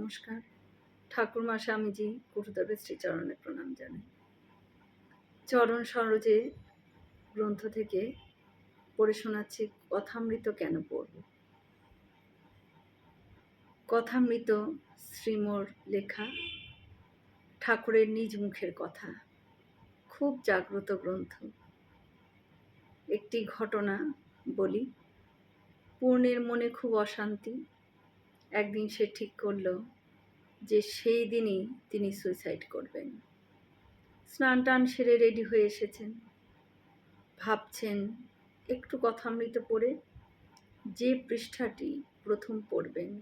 নমস্কার। ঠাকুরমা স্বামীজি গুরুদেবের শ্রীচরণে প্রণাম জানাই। চরণ সরোজে গ্রন্থ থেকে পড়ে শোনাচ্ছি, কথামৃত কেন পড়ব? কথামৃত শ্রীমোর লেখা, ঠাকুরের নিজ মুখের কথা। খুব জাগ্রত গ্রন্থ। একটি ঘটনা বলি। পূর্ণের মনে খুব অশান্তি একদিন সে ঠিক করল যে সেই দিনই তিনি সুইসাইড করবেন। স্নান টান সেরে রেডি হয়ে এসেছেন। ভাবছেন, একটু কথা কথামৃত পড়ে যে পৃষ্ঠাটি প্রথম পড়বেন,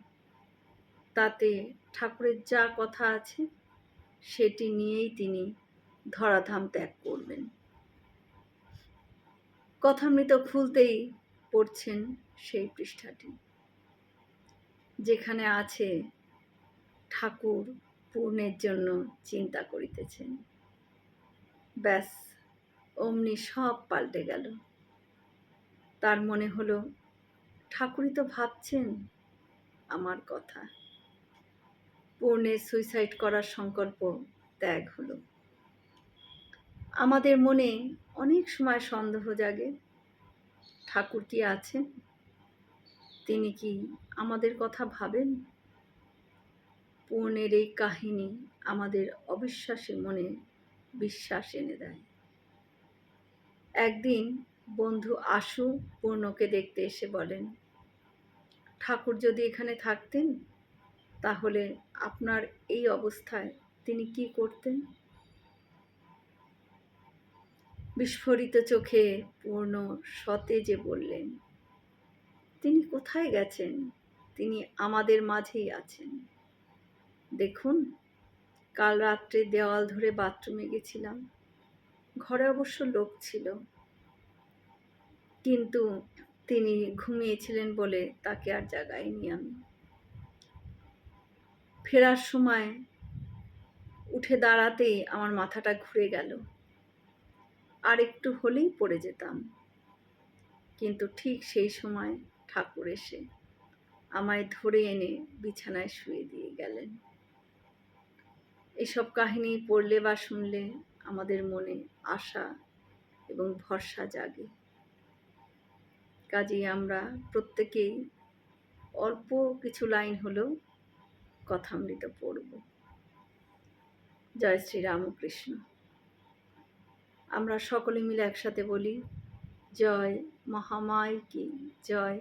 তাতে ঠাকুরের যা কথা আছে সেটি নিয়েই তিনি ধরাধাম ত্যাগ করবেন। কথামৃত খুলতেই পড়ছেন সেই পৃষ্ঠাটি। যেখানে আছে ঠাকুর পূর্ণের জন্য চিন্তা করিতেছেন। ব্যাস, অমনি সব পাল্টে গেল। তার মনে হলো, ঠাকুরই তো ভাবছেন আমার কথা। পূর্ণের সুইসাইড করার সংকল্প ত্যাগ হলো। আমাদের মনে অনেক সময় সন্দেহ জাগে, ঠাকুর কি আছেন? তিনি কি আমাদের কথা ভাবেন? পূর্ণের এই কাহিনী আমাদের অবিশ্বাসী মনে বিশ্বাস এনে দেয়। একদিন বন্ধু আশু পূর্ণকে দেখতে এসে বলেন, ঠাকুর যদি এখানে থাকতেন, তাহলে আপনার এই অবস্থায় তিনি কি করতেন? বিস্ফোরিত চোখে পূর্ণ সতেজে বললেন তিনি কোথায় গেছেন? তিনি আমাদের মাঝেই আছেন। দেখুন, কাল রাত্রে দেওয়াল ধরে বাথরুমে গেছিলাম। ঘরে অবশ্য লোক ছিল। কিন্তু তিনি ঘুমিয়েছিলেন বলে তাকে আর জাগাইনি আমি। ফেরার সময় উঠে দাঁড়াতেই আমার মাথাটা ঘুরে গেল। আর একটু হলেই পড়ে যেতাম। কিন্তু ঠিক সেই সময় ঠাকুর এসে আমায় ধরে এনে বিছানায় শুয়ে দিয়ে গেলেন। এসব কাহিনী পড়লে বা শুনলে আমাদের মনে আশা এবং ভরসা জাগে। কাজেই আমরা প্রত্যেকেই অল্প কিছু লাইন হলেও কথামৃত পড়ব। জয় শ্রী রামকৃষ্ণ। আমরা সকলে মিলে একসাথে বলি, জয় মহামায় কি, জয়